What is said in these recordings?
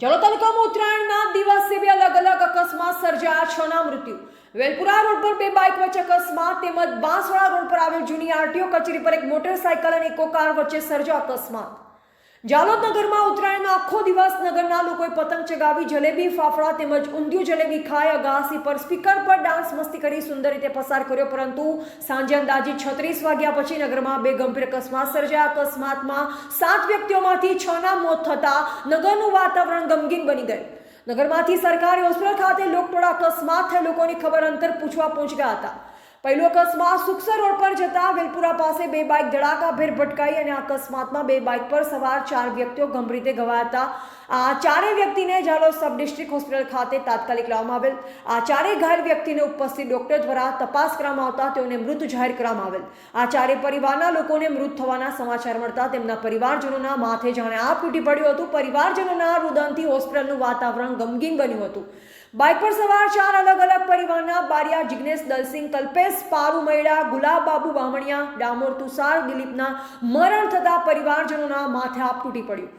જળો તાલુકામાં ઉત્તરાયણના દિવસે બે અલગ અલગ અકસ્માત સર્જાયા, છના મૃત્યુ. વેલપુરા રોડ પર બે બાઇક વચ્ચે અકસ્માત તેમજ બાંસવાડા રોડ પર આવેલ જૂની આરટીઓ કચેરી પર એક મોટરસાયકલ અને ઇકો કાર વચ્ચે સર્જાયો અકસ્માત. જાલોદ નગરમાં ઉત્તરાયણનો આખો દિવસ નગરના લોકોએ પતંગ ચગાવી જલેબી, ફાફડા તેમજ ઊંધિયું જલેબી ખાઈ અગાસી પર સ્પીકર પર ડાન્સ મસ્તી કરી સુંદર રીતે પસાર કર્યો, પરંતુ સાંજે અંદાજે છત્રીસ વાગ્યા પછી નગરમાં બે ગંભીર અકસ્માત સર્જાયા. અકસ્માતમાં સાત વ્યક્તિઓમાંથી છ ના મોત થતા નગરનું વાતાવરણ ગમગીન બની ગયું. નગરમાંથી સરકારી હોસ્પિટલ ખાતે લોકટોળા અકસ્માત થયેલ લોકોની ખબર અંતર પૂછવા પહોંચ્યા હતા. પહેલો અકસ્માત સુખસર રોડ પર જતા વેલપુરા પાસે બે બાઇક ધડાકાભેર ભટકાઈ અને અકસ્માતમાં બે બાઇક પર સવાર ચાર વ્યક્તિઓ ગંભીર રીતે ઘવાયા હતા. આ ચારેય વ્યક્તિને જાલોદ સબ ડિસ્ટ્રિક્ટ હોસ્પિટલ ખાતે તાત્કાલિક લાવવામાં આવેલ. આ ચારેય ઘાયલ વ્યક્તિને ઉપસ્થિત ડોક્ટર દ્વારા તપાસ કરવામાં આવતા તેઓને મૃત જાહેર કરવામાં આવેલ. આ ચારેય પરિવારના લોકોને મૃત થવાના સમાચાર મળતા તેમના પરિવારજનોના માથે જાણે આપ તૂટી પડ્યું હતું. પરિવારજનોના રુદનથી હોસ્પિટલનું વાતાવરણ ગમગીન બન્યું હતું. બાઇક પર સવાર ચાર અલગ અલગ પરિવારના બારિયા જિગ્નેશ દલસિંહ, કલ્પેશ પારુ મૈડા, ગુલાબબાબુ બામણિયા, ડામોર તુષાર દિલીપના મરણ થતા પરિવારજનોના માથે આપ તૂટી પડ્યું.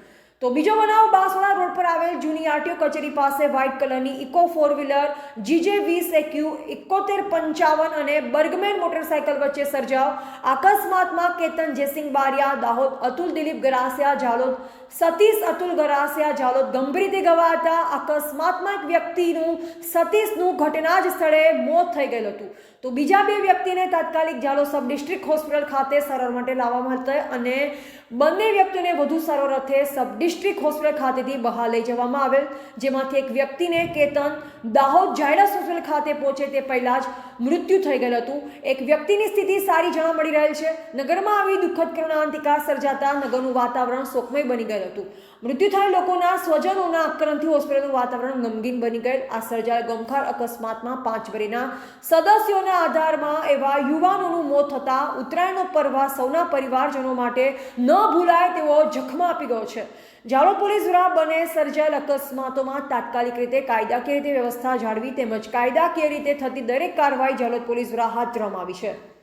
તો બીજો બનાવ, બાંસવાડા રોડ પર આવેલ જૂની આરટીઓ કચેરી પાસે વ્હાઇટ કલરની ઇકો ફોર વ્હીલર જીજે વીસ એક્યુ એકોતેર પંચાવન અને બર્ગમેન મોટરસાયકલ વચ્ચે સર્જાવ. અકસ્માતમાં કેતન જયસિંહ બારિયા, દાહોદ અતુલ દિલીપ ગરાસિયા જાલોદ સતીશ અતુલ ગરાસિયા જાલોદ ગંભીર રીતે ગવાયા હતા. અકસ્માતમાં એક વ્યક્તિનું સતીશનું ઘટના જ સ્થળે મોત થઈ ગયેલું હતું. તો બીજા બે વ્યક્તિને તાત્કાલિક ઝાલો સબ ડિસ્ટ્રિક્ટ હોસ્પિટલ ખાતે સારવાર માટે લાવવામાં હતા અને બંને વ્યક્તિને વધુ સારવાર અર્થે સબ ડિસ્ટ્રિક્ટ હોસ્પિટલ ખાતેથી બહાર લઈ જવામાં આવેલ, જેમાંથી એક વ્યક્તિને કેતન દાહોદ ઝાયડસ હોસ્પિટલ ખાતે પહોંચે તે પહેલાં જ મૃત્યુ થઈ ગયેલ હતું. એક વ્યક્તિની સ્થિતિ સારી જાણવા મળી રહેલ છે. નગરમાં આવી દુઃખદ કરુણાંતિકા સર્જાતા નગરનું વાતાવરણ શોકમય બની ગયેલ હતું. મૃત્યુ થયેલ લોકોના સ્વજનોના આક્રમથી હોસ્પિટલનું વાતાવરણ ગમગીન બની ગયેલ. આ સર્જાયેલ ગમખાર અકસ્માતમાં પાંચ વરેના સદસ્યોના આધારમાં એવા યુવાનોનું મોત થતાં ઉત્તરાયણનો પર્વ સૌના પરિવારજનો માટે ન ભૂલાય તેવો જખમા આપી ગયો છે. જાલોદ પોલીસ દ્વારા બને સર્જાયેલ અકસ્માતોમાં તાત્કાલિક રીતે કાયદાકીય રીતે વ્યવસ્થા જાળવી તેમજ કાયદાકીય રીતે થતી દરેક કાર્યવાહી જાલોદ પોલીસ દ્વારા હાથ ધરવામાં આવી છે.